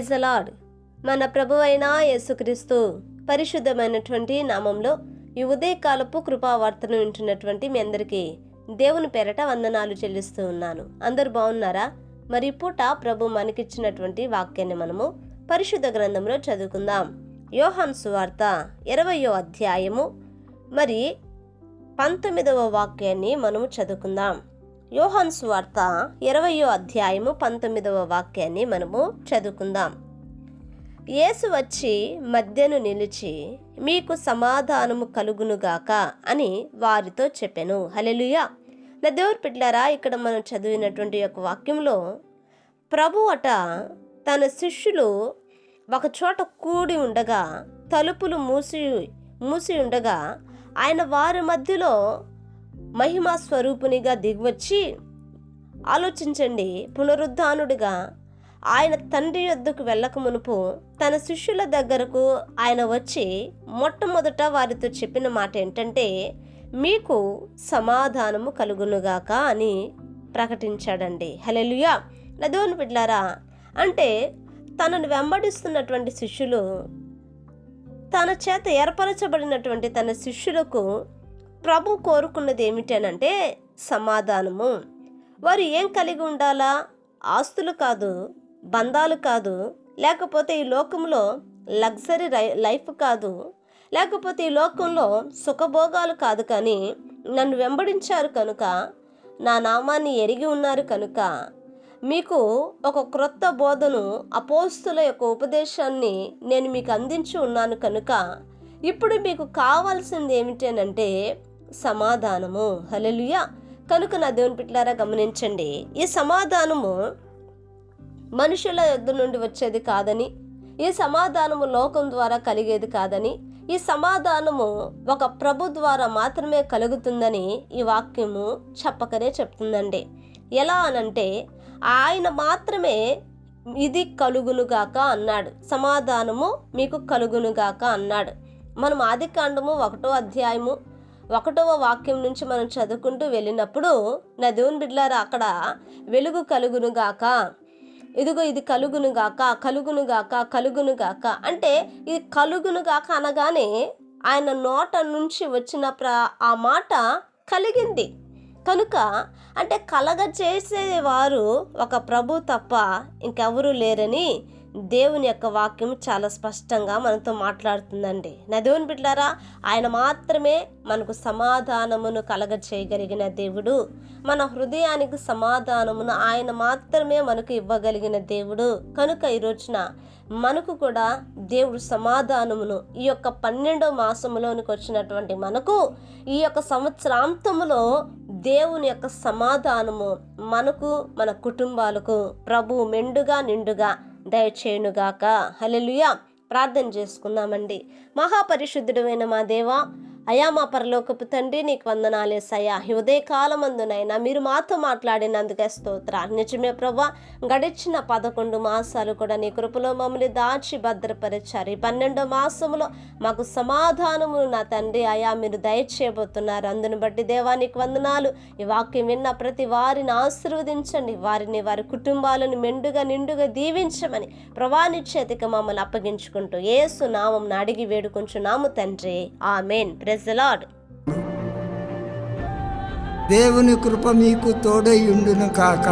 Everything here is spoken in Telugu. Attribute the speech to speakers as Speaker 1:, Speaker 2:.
Speaker 1: ప్రేజలాడ్. మన ప్రభువైన యేసుక్రీస్తు పరిశుద్ధమైనటువంటి నామంలో ఈ ఉదయకాలపు కృపావార్తను వింటున్నటువంటి మీ అందరికీ దేవుని పేరట వందనాలు చెల్లిస్తూ ఉన్నాను. అందరూ బాగున్నారా? మరి పూట ప్రభు మనకిచ్చినటువంటి వాక్యాన్ని మనము పరిశుద్ధ గ్రంథంలో చదువుకుందాం. యోహాన్ సువార్త ఇరవయో అధ్యాయము. మరి పంతొమ్మిదవ వాక్యాన్ని మనము చదువుకుందాం. యోహాన్ వార్త ఇరవయో అధ్యాయము పంతొమ్మిదవ వాక్యాన్ని మనము చదువుకుందాం. యేసు వచ్చి మధ్యను నిలిచి మీకు సమాధానము కలుగునుగాక అని వారితో చెప్పాను. హలెలుయా నా దేవుడు పిట్లారా ఇక్కడ మనం చదివినటువంటి యొక్క వాక్యంలో ప్రభు అట తన శిష్యులు ఒకచోట కూడి ఉండగా తలుపులు మూసి మూసి ఉండగా ఆయన వారి మధ్యలో మహిమా స్వరూపునిగా దిగివచ్చి ఆలోచించండి. పునరుద్ధానుడిగా ఆయన తండ్రి యొద్దకు వెళ్ళక మునుపు తన శిష్యుల దగ్గరకు ఆయన వచ్చి మొట్టమొదట వారితో చెప్పిన మాట ఏంటంటే మీకు సమాధానము కలుగునుగాక అని ప్రకటించాడండి. హలెలుయా నదోని బిడ్లారా! అంటే తనను వెంబడిస్తున్నటువంటి శిష్యులు తన చేత ఏర్పరచబడినటువంటి తన శిష్యులకు ప్రభు కోరుకున్నది ఏమిటనంటే సమాధానము. వారు ఏం కలిగి ఉండాలా? ఆస్తులు కాదు బంధాలు కాదు లేకపోతే ఈ లోకంలో లగ్జరీ లైఫ్ కాదు లేకపోతే ఈ లోకంలో సుఖభోగాలు కాదు కానీ నన్ను వెంబడించారు కనుక నా నామాన్ని ఎరిగి ఉన్నారు కనుక మీకు ఒక క్రొత్త బోధను అపోస్తుల యొక్క ఉపదేశాన్ని నేను మీకు అందించి ఉన్నాను కనుక ఇప్పుడు మీకు కావాల్సింది ఏమిటనంటే సమాధానము. హలలుయ కనుక నా దేవుని పిట్లారా గమనించండి. ఈ సమాధానము మనుషుల యొద్ద నుండి వచ్చేది కాదని ఈ సమాధానము లోకం ద్వారా కలిగేది కాదని ఈ సమాధానము ఒక ప్రభు ద్వారా మాత్రమే కలుగుతుందని ఈ వాక్యము చెప్పకనే చెప్తుందండి. ఎలా అనంటే ఆయన మాత్రమే ఇది కలుగునుగాక అన్నాడు. సమాధానము మీకు కలుగునుగాక అన్నాడు. మనం ఆది కాండము ఒకటో అధ్యాయము ఒకటవ వాక్యం నుంచి మనం చదువుకుంటూ వెళ్ళినప్పుడు నా దేవుని బిడ్లారా అక్కడ వెలుగు కలుగునుగాక. ఇదిగో ఇది కలుగునుగాక కలుగునుగాక కలుగునుగాక. అంటే ఇది కలుగునుగాక అనగానే ఆయన నోట నుంచి వచ్చిన ప్ర ఆ మాట కలిగింది. కనుక అంటే కలగజేసేవారు ఒక ప్రభు తప్ప ఇంకెవరూ లేరని దేవుని యొక్క వాక్యం చాలా స్పష్టంగా మనతో మాట్లాడుతుందండి. నా దేవుని బిడ్డారా ఆయన మాత్రమే మనకు సమాధానమును కలగ చేయగలిగిన దేవుడు. మన హృదయానికి సమాధానమును ఆయన మాత్రమే మనకు ఇవ్వగలిగిన దేవుడు. కనుక ఈ రోజున మనకు కూడా దేవుడు సమాధానమును ఈ యొక్క పన్నెండో మాసములోనికి వచ్చినటువంటి మనకు ఈ యొక్క సంవత్సరాంతములో దేవుని యొక్క సమాధానము మనకు మన కుటుంబాలకు ప్రభు మెండుగా నిండుగా దయచేయునుగాక. హలలుయ ప్రార్థన చేసుకుందామండి. మహాపరిశుద్ధుడైన మా దేవా అయా మా పరలోకపు తండ్రి నీకు వందనాలేసయ్యా ఈ ఉదయకాలమందునైనా మీరు మాతో మాట్లాడినందుకే స్తోత్ర నిజమే ప్రభా గడిచిన పదకొండు మాసాలు కూడా నీ కృపలో మమ్మల్ని దాచి భద్రపరిచారు. ఈ పన్నెండో మాసంలో మాకు సమాధానము నా తండ్రి. అయా మీరు దయచేయబోతున్నారు. అందును బట్టి దేవానికి వందనాలు. ఈ వాక్యం విన్న ప్రతి వారిని ఆశీర్వదించండి. వారిని వారి కుటుంబాలను మెండుగా నిండుగా దీవించమని ప్రభాని చేతికి మమ్మల్ని అప్పగించుకుంటూ ఏసు నామం అడిగి వేడుకుంటున్నాము తండ్రి. ఆమెన్. ప్రెజలాడ్
Speaker 2: దేవుని కృప మీకు తోడై ఉండును కాక.